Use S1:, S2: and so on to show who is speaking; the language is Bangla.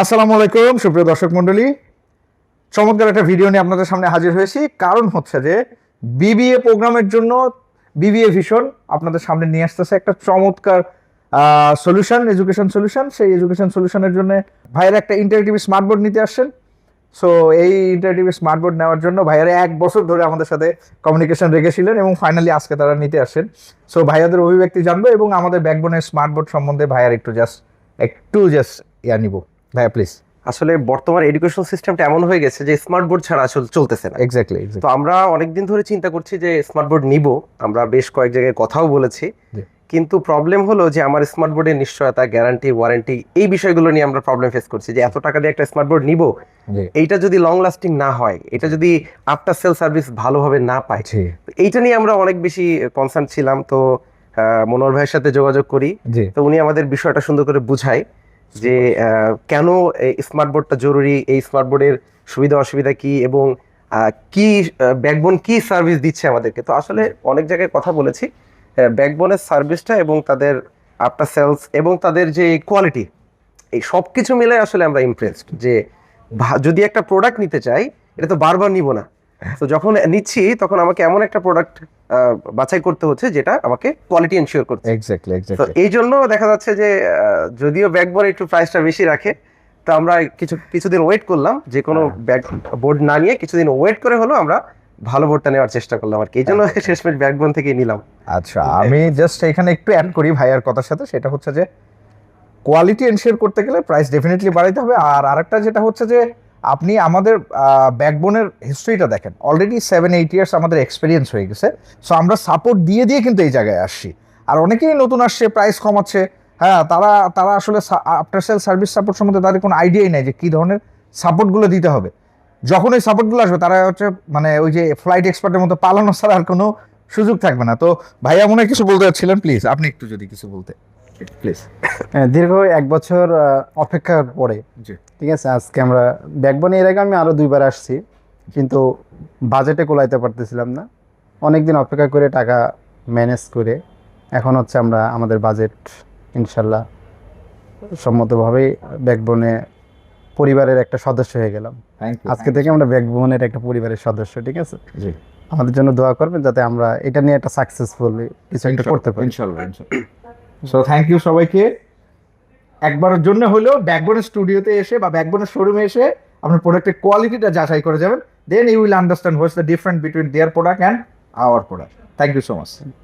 S1: আসসালামু আলাইকুম, সুপ্রিয় দর্শক মণ্ডলী। চমৎকার একটা ভিডিও নিয়ে আপনাদের সামনে হাজির হয়েছি। কারণ হচ্ছে যে বিবিএ প্রোগ্রামের জন্য বিবিএ ভিশন আপনাদের সামনে নিয়ে আসতেছে একটা চমৎকার সলিউশন এডুকেশন সলিউশন সেই এডুকেশন সলিউশনের জন্য ভাইয়ের একটা ইন্টারেক্টিভ স্মার্ট বোর্ড নিতে আসছেন। সো এই ইন্টারেক্টিভ স্মার্ট বোর্ড নেওয়ার জন্য ভাইয়ারা এক বছর ধরে আমাদের সাথে কমিউনিকেশন রেখেছিলেন এবং ফাইনালি আজকে তারা নিতে আসেন সো ভাইয়াদের অভিব্যক্তি জানব এবং আমাদের ব্যাকবোনের স্মার্ট বোর্ড সম্বন্ধে ভাইয়ার একটু জাস্ট একটু জাস্ট ইয়া নিব। ভাইয়া প্লিজ
S2: আসলে বর্তমান এডুকেশন সিস্টেমটা এমন হয়ে গেছে যে স্মার্ট বোর্ড ছাড়া আসলে চলতেছে না।
S1: এক্স্যাক্টলি
S2: তো আমরা অনেকদিন ধরে চিন্তা করছি যে স্মার্ট বোর্ড নিব। আমরা বেশ কয়েক জায়গায় কথাও বলেছি। কিন্তু প্রবলেম হলো যে আমার স্মার্ট বোর্ডের নিশ্চয়তা গ্যারান্টি ওয়ারেন্টি এই বিষয়গুলো নিয়ে আমরা প্রবলেম ফেস করছি যে এত টাকা দিয়ে একটা স্মার্ট বোর্ড নিব এইটা যদি লং লাস্টিং না হয় এটা যদি আফটার সেল সার্ভিস ভালোভাবে না পায় তো এইটা নিয়ে আমরা অনেক বেশি কনসার্ন ছিলাম। তো মনোহর ভাইয়ের সাথে যোগাযোগ করি। তো উনি আমাদের বিষয়টা সুন্দর করে বুঝায়। যে কেন স্মার্ট বোর্ডটা জরুরি? এই স্মার্ট বোর্ডের সুবিধা, অসুবিধা কি? এবং কি ব্যাকবোন কি সার্ভিস দিচ্ছে আমাদেরকে? তো আসলে অনেক জায়গায় কথা বলেছি। ব্যাকবোনের সার্ভিসটা এবং তাদের আফটার সেলস এবং তাদের যে কোয়ালিটি এই সব কিছু মিলে আসলে আমরা ইমপ্রেসড যে যদি একটা প্রোডাক্ট নিতে চাই, এটা তো বারবার নিব না। তো যখন নিচ্ছি তখন আমাকে এমন একটা প্রোডাক্ট বাছাই করতে হচ্ছে যেটা আমাকে কোয়ালিটি এনশিওর করতে
S1: এক্স্যাক্টলি
S2: তো এই জন্য দেখা যাচ্ছে যে যদিও ব্যাকবোর্ড একটু প্রাইসটা বেশি রাখে তো আমরা কিছু কিছুদিন ওয়েট করলাম যে কোনো ব্যাক বোর্ড না নিয়ে কিছুদিন ওয়েট করে হলো আমরা ভালো বোর্ডটা নেওয়ার চেষ্টা করলাম আর কি। এই জন্য শেষমেশ ব্যাকবোন থেকেই নিলাম।
S1: আচ্ছা আমি জাস্ট এখানে একটু অ্যাড করি ভাইয়ার কথার সাথে সেটা হচ্ছে যে কোয়ালিটি এনশিওর করতে গেলে প্রাইস ডেফিনেটলি বাড়াইতে হবে। আর আরেকটা যেটা হচ্ছে যে আপনি আমাদের ব্যাকবোনের হিস্ট্রিটা দেখেন। অলরেডি সেভেন এইট ইয়ার্স আমাদের এক্সপিরিয়েন্স হয়ে গেছে। সো আমরা সাপোর্ট দিয়ে দিয়ে কিন্তু এই জায়গায় আসছি। আর অনেকেই নতুন আসছে প্রাইস কমাচ্ছে। হ্যাঁ তারা তারা আসলে আফটার সেল সার্ভিস সাপোর্ট সম্বন্ধে তাদের কোনো আইডিয়াই নেই যে কী ধরনের সাপোর্টগুলো দিতে হবে। যখন এই সাপোর্টগুলো আসবে, তারা হচ্ছে মানে ওই যে ফ্লাইট এক্সপার্টের মতো পালানো ছাড়া আর কোনো সুযোগ থাকবে না। তো ভাইয়া মনে হয় কিছু বলতে চাচ্ছিলেন? প্লিজ আপনি একটু যদি কিছু বলতে। প্লিজ
S3: হ্যাঁ, দীর্ঘ এক বছর অপেক্ষার পরে। ঠিক আছে আজকে আমরা ব্যাকবনে এর আগে আমি আরও দুইবার আসছি কিন্তু বাজেটে কোলাইতে পারতেছিলাম না। অনেক দিন অপেক্ষা করে টাকা ম্যানেজ করে এখন হচ্ছে আমরা আমাদের বাজেট ইনশাল্লাহ সম্মতভাবেই ব্যাকবনে পরিবারের একটা সদস্য হয়ে গেলাম। আজকে থেকে আমরা ব্যাকবোনের একটা পরিবারের সদস্য ঠিক আছে?
S1: জি।
S3: আমাদের জন্য দোয়া করবেন যাতে আমরা এটা নিয়ে একটা সাকসেসফুলি কিছু একটা করতে পারি।
S1: ইনশাল্লাহ। সো থ্যাংক ইউ সবাইকে। একবারের জন্য হলেও ব্যাকবোনের স্টুডিওতে এসে বা ব্যাকবোনের শোরুমে এসে আপনার প্রোডাক্টের কোয়ালিটিটা যাচাই করে যাবেন। Then you will understand what's the different between their product and our product thank you so much